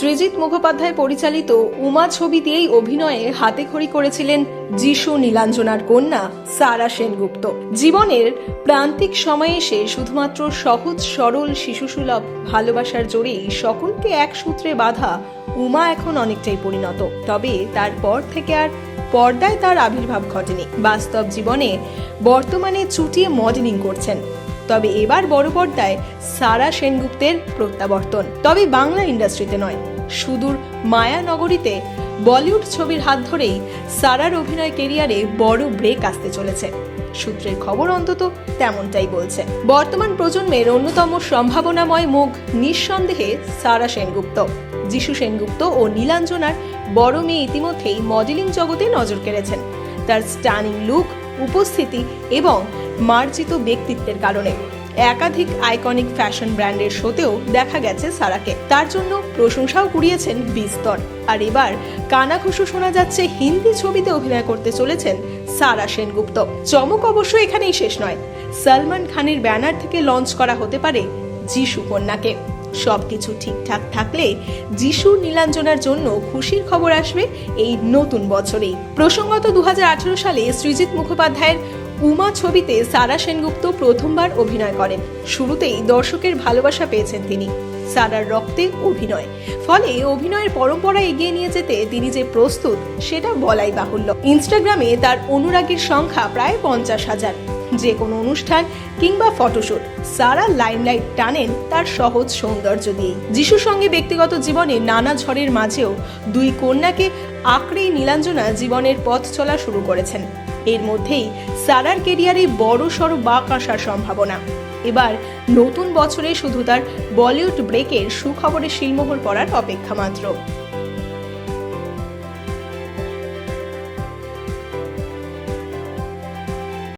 সৃজিত মুখোপাধ্যায় পরিচালিত উমা ছবি দিয়েই অভিনয়ে হাতেখড়ি করেছিলেন যিশু নীলাঞ্জনার কন্যা সারা সেনগুপ্ত। জীবনের প্রান্তিক সময়ে এসে শুধুমাত্র সহজ, সরল, শিশুসুলভ ভালোবাসার জোরেই সকলকে এক সূত্রে বাঁধা উমা এখন অনেকটাই পরিণত। তবে তারপর থেকে আর পর্দায় তার আবির্ভাব ঘটেনি। বাস্তব জীবনে বর্তমানে চুটিয়ে মডেলিং করছেন তবে এবার বড় পর্দায় সারা সেনগুপ্তের প্রত্যাবর্তন। তবে বাংলা ইন্ডাস্ট্রিতে নয়, সুদূর মায়ানগরীতে বলিউড ছবির হাত ধরেই সারার অভিনয় কেরিয়ারে বড় ব্রেক আসতে চলেছে। সূত্রের খবর অন্তত তেমনটাই বলছে। বর্তমান প্রজন্মের অন্যতম সম্ভাবনাময় মুখ নিঃসন্দেহে সারা সেনগুপ্ত। যিশু সেনগুপ্ত ও নীলাঞ্জনার বড় মেয়ে ইতিমধ্যেই মডেলিং জগতে নজর কেড়েছেন। তার স্টানিং লুক, উপস্থিতি এবং মার্জিত ব্যক্তিত্বের কারণে। একাধিক আইকনিক ফ্যাশন ব্র্যান্ডের শোতেও দেখা গেছে সারাকে। তার জন্য প্রশংসাও কুড়িয়েছেন বিস্তর। আর এবার কানাঘুষু শোনা যাচ্ছে হিন্দি ছবিতে অভিনয় করতে চলেছেন সারা সেনগুপ্ত। চমক অবশ্য এখানেই শেষ নয়। সলমান খানের ব্যানার থেকে লঞ্চ করা হতে পারে যিশু কন্যাকে। সবকিছু ঠিকঠাক থাকলে যিশু নীলাঞ্জনার জন্য খুশির খবর আসবে এই নতুন বছরেই। প্রসঙ্গত দু হাজার আঠেরো সালে সৃজিত মুখোপাধ্যায়ের উমা ছবিতে সারা সেনগুপ্ত প্রথমবার অভিনয় করেন। শুরুতেই দর্শকের ভালোবাসা পেয়েছেন তিনি। সারার রক্তে অভিনয়। ফলে অভিনয়ের পরম্পরা এগিয়ে নিয়ে যেতে তিনি যে প্রস্তুত সেটা বলাই বাহুল্য। ইনস্টাগ্রামে তার অনুরাগীর সংখ্যা প্রায় পঞ্চাশ হাজার। যে কোনো অনুষ্ঠান কিংবা ফটোশুট, সারা লাইমলাইট টানেন তার সহজ সৌন্দর্য দিয়ে যিশুর সঙ্গে ব্যক্তিগত জীবনে নানা ঝড়ের মাঝেও দুই কন্যাকে আঁকড়েই নীলাঞ্জনা জীবনের পথ চলা শুরু করেছেন। এর মধ্যেই সারার কেরিয়ারে বড় সড় বাঁক আসার সম্ভাবনা। এবার নতুন বছরে শুধু তার বলিউড ব্রেকের সুখবরে শিলমোহর পড়ার অপেক্ষা মাত্র।